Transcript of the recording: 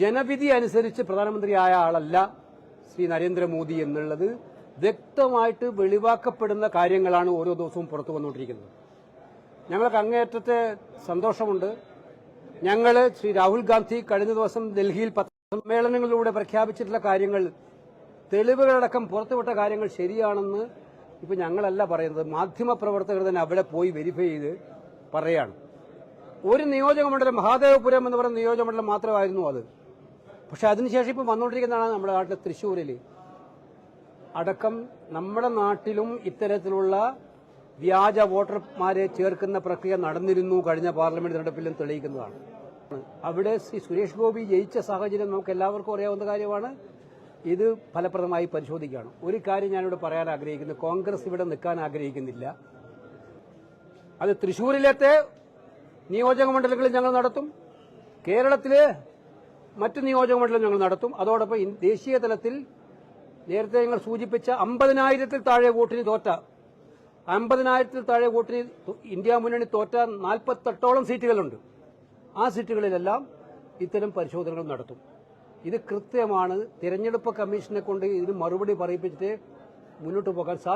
ജനവിധി അനുസരിച്ച് പ്രധാനമന്ത്രിയായ ആളല്ല ശ്രീ നരേന്ദ്രമോദി എന്നുള്ളത്. വ്യക്തമായിട്ട് വെളിവാക്കപ്പെടുന്ന കാര്യങ്ങളാണ് ഓരോ ദിവസവും പുറത്തു വന്നുകൊണ്ടിരിക്കുന്നത്. ഞങ്ങൾക്ക് അങ്ങേയറ്റത്തെ സന്തോഷമുണ്ട്. ഞങ്ങൾ ശ്രീ രാഹുൽ ഗാന്ധി കഴിഞ്ഞ ദിവസം ഡൽഹിയിൽ പത്രസമ്മേളനങ്ങളിലൂടെ പ്രഖ്യാപിച്ചിട്ടുള്ള കാര്യങ്ങൾ തെളിവുകളടക്കം പുറത്തുവിട്ട കാര്യങ്ങൾ ശരിയാണെന്ന് ഇപ്പൊ ഞങ്ങളല്ല പറയുന്നത്. മാധ്യമപ്രവർത്തകർ തന്നെ അവിടെ പോയി വെരിഫൈ ചെയ്ത് പറയാണ്. ഒരു നിയോജക മണ്ഡലം മഹാദേവപുരം എന്ന് പറയുന്ന നിയോജക മണ്ഡലം മാത്രമായിരുന്നു അത്. പക്ഷെ അതിനുശേഷം ഇപ്പം വന്നുകൊണ്ടിരിക്കുന്നതാണ് നമ്മുടെ നാട്ടിലെ തൃശ്ശൂരിൽ അടക്കം നമ്മുടെ നാട്ടിലും ഇത്തരത്തിലുള്ള വ്യാജ വോട്ടർമാരെ ചേർക്കുന്ന പ്രക്രിയ നടന്നിരുന്നു കഴിഞ്ഞ പാർലമെന്റ് തെരഞ്ഞെടുപ്പിലും തെളിയിക്കുന്നതാണ്. അവിടെ ശ്രീ സുരേഷ് ഗോപി ജയിച്ച സാഹചര്യം നമുക്ക് എല്ലാവർക്കും അറിയാവുന്ന കാര്യമാണ്. ഇത് ഫലപ്രദമായി പരിശോധിക്കുകയാണ്. ഒരു കാര്യം ഞാനിവിടെ പറയാൻ ആഗ്രഹിക്കുന്നു. കോൺഗ്രസ് ഇവിടെ നിൽക്കാൻ ആഗ്രഹിക്കുന്നില്ല. അത് തൃശൂരിലത്തെ നിയോജക മണ്ഡലങ്ങളിൽ ഞങ്ങൾ നടത്തും. കേരളത്തിലെ മറ്റ് നിയോജക മണ്ഡലം ഞങ്ങൾ നടത്തും. അതോടൊപ്പം ദേശീയ തലത്തിൽ നേരത്തെ ഞങ്ങൾ സൂചിപ്പിച്ച അമ്പതിനായിരത്തിൽ താഴെ വോട്ടിന് തോറ്റ അമ്പതിനായിരത്തിൽ താഴെ വോട്ടിന് ഇന്ത്യ മുന്നണി തോറ്റ നാൽപ്പത്തെട്ടോളം സീറ്റുകളുണ്ട്. ആ സീറ്റുകളിലെല്ലാം ഇത്തരം പരിശോധനകൾ നടത്തും. ഇത് കൃത്യമാണ്. തിരഞ്ഞെടുപ്പ് കമ്മീഷനെ കൊണ്ട് ഇതിന് മറുപടി പറയിപ്പിച്ചിട്ട് മുന്നോട്ട് പോകാൻ സാധിക്കും.